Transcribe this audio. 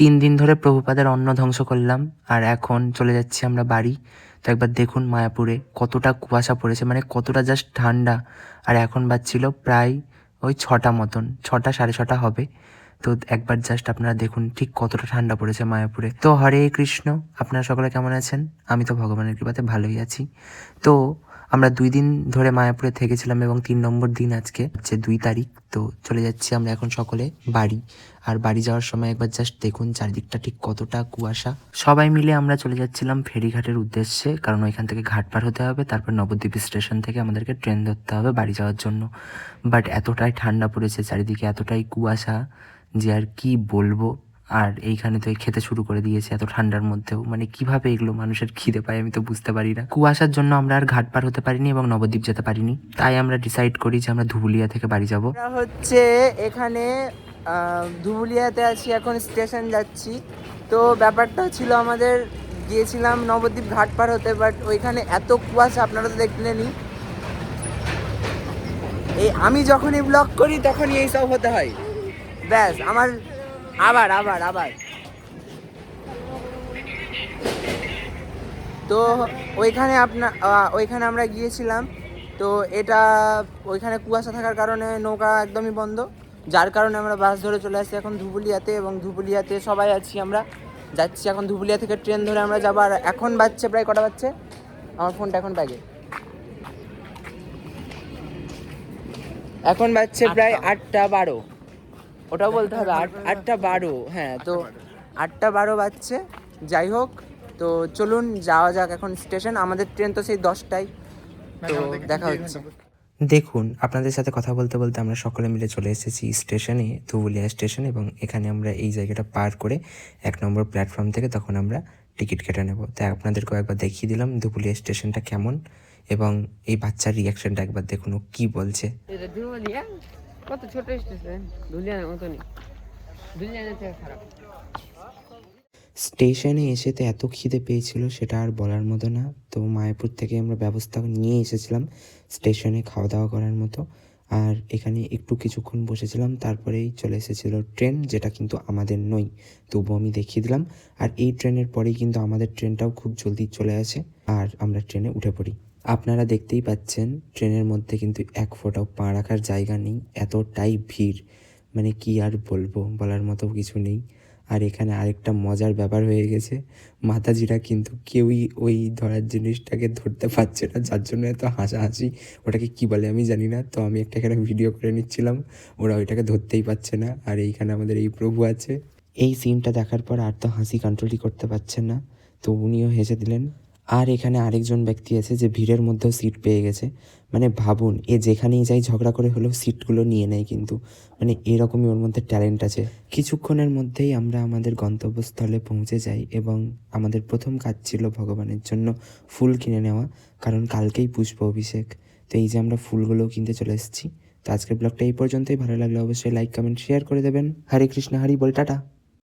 তিন দিন ধরে প্রভুপাদের অন্ন ধ্বংস করলাম, আর এখন চলে যাচ্ছি আমরা বাড়ি। তো একবার দেখুন মায়াপুরে কতটা কুয়াশা পড়েছে মানে কতটা জাস্ট ঠান্ডা। আর এখন বাজছিল প্রায় ওই ছটা মতন, ছটা সাড়ে ছটা হবে। তো একবার জাস্ট আপনারা দেখুন ঠিক কতটা ঠান্ডা পড়েছে মায়াপুরে। তো হরে কৃষ্ণ, আপনারা সকলে কেমন আছেন? আমি তো ভগবানের কৃপাতে ভালোই আছি। তো আমরা দুই দিন ধরে মায়াপুরে থেকেছিলাম এবং তিন নম্বর দিন আজকে, হচ্ছে দুই তারিখ। তো চলে যাচ্ছি আমরা এখন সকলে বাড়ি। আর বাড়ি যাওয়ার সময় একবার জাস্ট দেখুন চারিদিকটা ঠিক কতটা কুয়াশা। সবাই মিলে আমরা চলে যাচ্ছিলাম ফেরিঘাটের উদ্দেশ্যে, কারণ ওইখান থেকে ঘাট পার হতে হবে, তারপর নবদ্বীপ স্টেশন থেকে আমাদেরকে ট্রেন ধরতে হবে বাড়ি যাওয়ার জন্য। বাট এতটাই ঠান্ডা পড়েছে, চারিদিকে এতটাই কুয়াশা যে আর কি বলব। আর এইখানে তো খেতে শুরু করে দিয়েছে এত ঠান্ডার মধ্যেও। মানে কীভাবে এগুলো মানুষের খিদে পায় আমি তো বুঝতে পারি না। কুয়াশার জন্য আমরা আর ঘাট পার হতে পারিনি এবং নবদ্বীপ যেতে পারিনি। তাই আমরা ডিসাইড করি যে আমরা ধুবুলিয়া থেকে বাড়ি যাব। হচ্ছে এখানে ধুবুলিয়াতে আছি, এখন স্টেশন যাচ্ছি। তো ব্যাপারটা ছিল আমাদের গিয়েছিলাম নবদ্বীপ ঘাট পার হতে বাট ওইখানে এত কুয়াশা, আপনারা তো দেখলেনই। এই আমি যখনই ব্লগ করি, তখনই এই সব হতে হয়। ব্যাস, আমার আবার আবার আবার। তো ওইখানে আপনার ওইখানে আমরা গিয়েছিলাম। তো এটা ওইখানে কুয়াশা থাকার কারণে নৌকা একদমই বন্ধ। যার কারণে আমরা বাস ধরে চলে আসছি এখন ধুবুলিয়াতে এবং ধুবুলিয়াতে সবাই আছি আমরা। যাচ্ছি এখন ধুবুলিয়া থেকে ট্রেন ধরে আমরা যাব। আর এখন বাজছে প্রায় কটা বাজছে? আমার ফোনটা এখন ব্যাগে এখন বাজছে প্রায় আটটা বারো। ওটাও বলতে হবে আট আটটা বারো হ্যাঁ তো আটটা বারো বাজছে। যাই হোক তো চলুন যাওয়া যাক এখন স্টেশন। আমাদের ট্রেন তো সেই দশটায় তো দেখা হচ্ছে। দেখুন আপনাদের সাথে কথা বলতে বলতে আমরা সকলে মিলে চলে এসেছি স্টেশনে ধুবুলিয়া স্টেশন এবং এখানে আমরা এই জায়গাটা পার করে এক নম্বর প্ল্যাটফর্ম থেকে তখন আমরা টিকিট কেটে নেব। তাই আপনাদেরকেও একবার দেখিয়ে দিলাম ধুবুলিয়া স্টেশনটা কেমন এবং এই বাচ্চার রিয়াকশনটা একবার দেখুন ও কী বলছে। কত ছোট স্টেশন ধুলিয়ার মতনই। ধুলিয়ানের থেকে খারাপ। স্টেশনে এসে তো এত খিদে পেয়েছিল, সেটা আর বলার মতো না। তো মায়াপুর থেকে আমরা ব্যবস্থা নিয়ে এসেছিলাম স্টেশনে খাওয়া দাওয়া করার মতো। আর এখানে একটু কিছুক্ষণ বসেছিলাম, তারপরেই চলে এসেছিল ট্রেন, যেটা কিন্তু আমাদের নই। তবুও আমি দেখিয়ে দিলাম। আর এই ট্রেনের পরেই কিন্তু আমাদের ট্রেনটাও খুব জলদি চলে আসে। আর আমরা ট্রেনে উঠে পড়ি। আপনারা দেখতেই পাচ্ছেন, ট্রেনের মধ্যে কিন্তু এক ফোঁটাও পা রাখার জায়গা নেই, এতটাই ভিড়। মানে কি আর বলব, বলার মতো কিছু নেই। আর এখানে আরেকটা মজার ব্যাপার হয়ে গেছে, মাতাজিরা কিন্তু কেউই ওই ধরার জিনিসটাকে ধরতে পারছে না, যার জন্য এত হাসাহাসি। ওটাকে কি বলে আমি জানি না, তো আমি একটা এখানে ভিডিও করে নিচ্ছিলাম, ওরা ওইটাকে ধরতেই পারছে না। আর এইখানে আমাদের এই প্রভু আছে। এই সিনটা দেখার পর আর তো হাসি কন্ট্রোলই করতে পারছেন না, তো উনিও হেসে দিলেন আর এখানে আরেকজন ব্যক্তি আছে যে ভিড়ের মধ্যেও সিট পেয়ে গেছে। মানে ভাবুন, এ যেখানেই যাই ঝগড়া করে হলেও সিটগুলো নিয়ে নেয় কিন্তু। মানে এরকমই ওর মধ্যে ট্যালেন্ট আছে। কিছুক্ষণের মধ্যেই আমরা আমাদের গন্তব্যস্থলে পৌঁছে যাই এবং আমাদের প্রথম কাজ ছিল ভগবানের জন্য ফুল কিনে নেওয়া, কারণ কালকেই পুষ্প অভিষেক। তো এই যে আমরা ফুলগুলোও কিনতে চলে এসেছি। তো আজকের ব্লগটা এই পর্যন্তই। ভালো লাগলে অবশ্যই লাইক কমেন্ট শেয়ার করে দেবেন। হরে কৃষ্ণ, হরি বল, টাটা।